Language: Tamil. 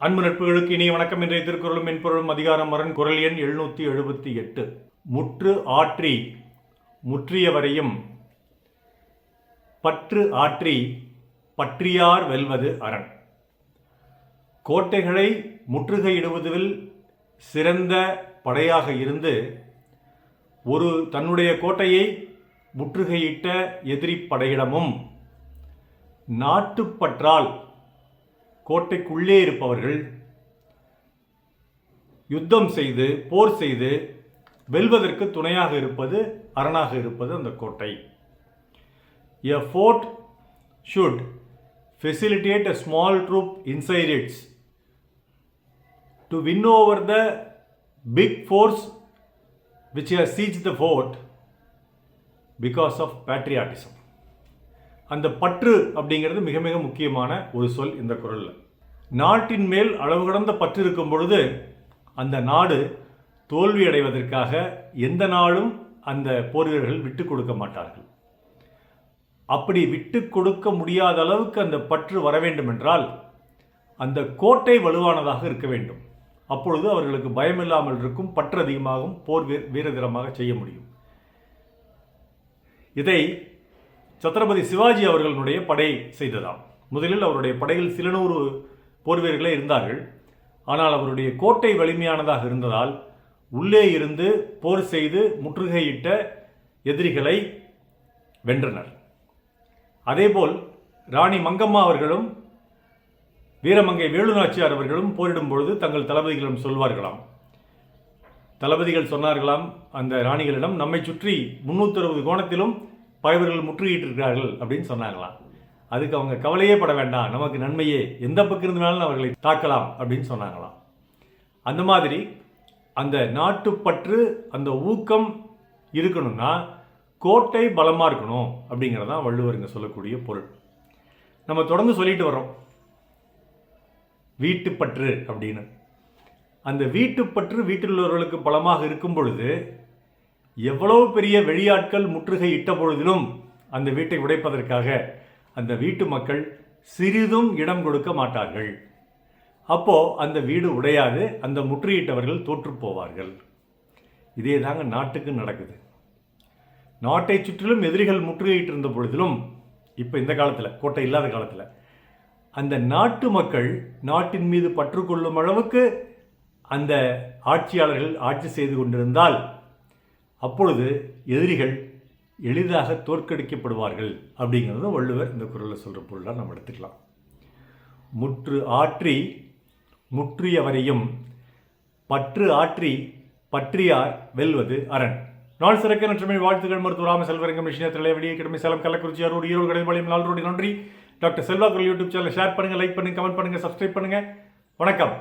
அன்பு நட்புகளுக்கு இனிய வணக்கம். இன்றைய திருக்குறளும் மென்பொருளும் அதிகாரம் மரன் குரல் எண் எழுநூற்றி எழுபத்தி எட்டு. முற்று ஆற்றி முற்றியவரையும் பற்று ஆற்றி பற்றியார் வெல்வது அரண். கோட்டைகளை முற்றுகையிடுவதில் சிறந்த படையாக இருந்து ஒரு தன்னுடைய கோட்டையை முற்றுகையிட்ட எதிரி படையிடமும் நாட்டுப்பற்றால் கோட்டைக்குள்ளே இருப்பவர்கள் யுத்தம் செய்து போர் செய்து வெல்வதற்கு துணையாக இருப்பது அரணாக இருப்பது அந்த கோட்டை. A fort should facilitate a small troop inside its to win over the big force which has siege the fort because of patriotism அந்த பற்று அப்படிங்கிறது மிக மிக முக்கியமான ஒரு சொல் இந்த குரலில். நாட்டின் மேல் அளவு கடந்த பற்று இருக்கும் பொழுது அந்த நாடு தோல்வி அடைவதற்காக எந்த நாளும் அந்த போர் வீரர்கள் விட்டு கொடுக்க மாட்டார்கள். அப்படி விட்டு கொடுக்க முடியாத அளவுக்கு அந்த பற்று வர வேண்டும் என்றால் அந்த கோட்டை வலுவானதாக இருக்க வேண்டும். அப்பொழுது அவர்களுக்கு பயமில்லாமல் இருக்கும் பற்று அதிகமாகவும் போர் வீர வீரதீரமாக செய்ய முடியும். இதை சத்ரபதி சிவாஜி அவர்களுடைய படை செய்ததாம். முதலில் அவருடைய படையில் சில நூறு போர் வீரர்களே இருந்தார்கள். ஆனால் அவருடைய கோட்டை வலிமையானதாக இருந்ததால் உள்ளே இருந்து போர் செய்து முற்றுகையிட்ட எதிரிகளை வென்றனர். அதேபோல் ராணி மங்கம்மா அவர்களும் வீரமங்கை வேலுநாச்சியார் அவர்களும் போரிடும் பொழுது தங்கள் தளபதிகளிடம் சொல்வார்களாம். தளபதிகள் சொன்னார்களாம் அந்த ராணிகளிடம் நம்மை சுற்றி முன்னூற்றி அறுபது கோணத்திலும் பகைவர்கள் முற்றுகையிட்டிருக்கிறார்கள் அப்படின்னு சொன்னாங்களாம் அதுக்கு அவங்க கவலையே பட வேண்டாம். நமக்கு நன்மையே. எந்த பக்கம் இருந்தாலும் அவர்களை தாக்கலாம் அப்படின்னு சொன்னாங்களாம். அந்த மாதிரி அந்த நாட்டுப்பற்று அந்த ஊக்கம் இருக்கணும்னா கோட்டை பலமாக இருக்கணும் அப்படிங்கிறது தான் வள்ளுவர் இங்கே சொல்லக்கூடிய பொருள். நம்ம தொடர்ந்து சொல்லிட்டு வரோம் வீட்டுப்பற்று அப்படின்னு. அந்த வீட்டுப்பற்று வீட்டில் உள்ளவர்களுக்கு பலமாக இருக்கும் பொழுது எவ்வளவு பெரிய வெளியாட்கள் முற்றுகை இட்ட பொழுதிலும் அந்த வீட்டை உடைப்பதற்காக அந்த வீட்டு மக்கள் சிறிதும் இடம் கொடுக்க மாட்டார்கள். அப்போ அந்த வீடு உடையாது அந்த முற்றுகையிட்டவர்கள் தோற்று போவார்கள். இதே தாங்க நாட்டுக்கு நடக்குது. நாட்டை சுற்றிலும் எதிரிகள் முற்றுகையிட்டு இருந்த பொழுதிலும் இப்போ இந்த காலத்தில் கோட்டை இல்லாத காலத்தில் அந்த நாட்டு மக்கள் நாட்டின் மீது பற்று கொள்ளும் அளவுக்கு அந்த ஆட்சியாளர்கள் ஆட்சி செய்து கொண்டிருந்தால் அப்பொழுது எதிரிகள் எளிதாக தோற்கடிக்கப்படுவார்கள் அப்படிங்கிறத வள்ளுவர் இந்த குரலில் சொல்கிற பொருளாக நம்ம எடுத்துக்கலாம். முற்று ஆற்றி முற்றியவரையும் பற்று ஆற்றி பற்றியார் வெல்வது அரண். நாள் சிறக்க நற்றுமை வாழ்த்துக்கள் மருத்துவ ராம செல்வரங்கம் விஷயத்தில் வெளியே கிடமை சேலம் கள்ளக்குறிச்சி அரோடு ஈரோடு கடைபாளையம் நாள் ரோடி நன்றி. Doctor Selva YouTube channel share பண்ணுங்கள் லைக் பண்ணுங்கள் கமெண்ட் பண்ணுங்கள் சப்ஸ்கிரைப் பண்ணுங்கள் வணக்கம்.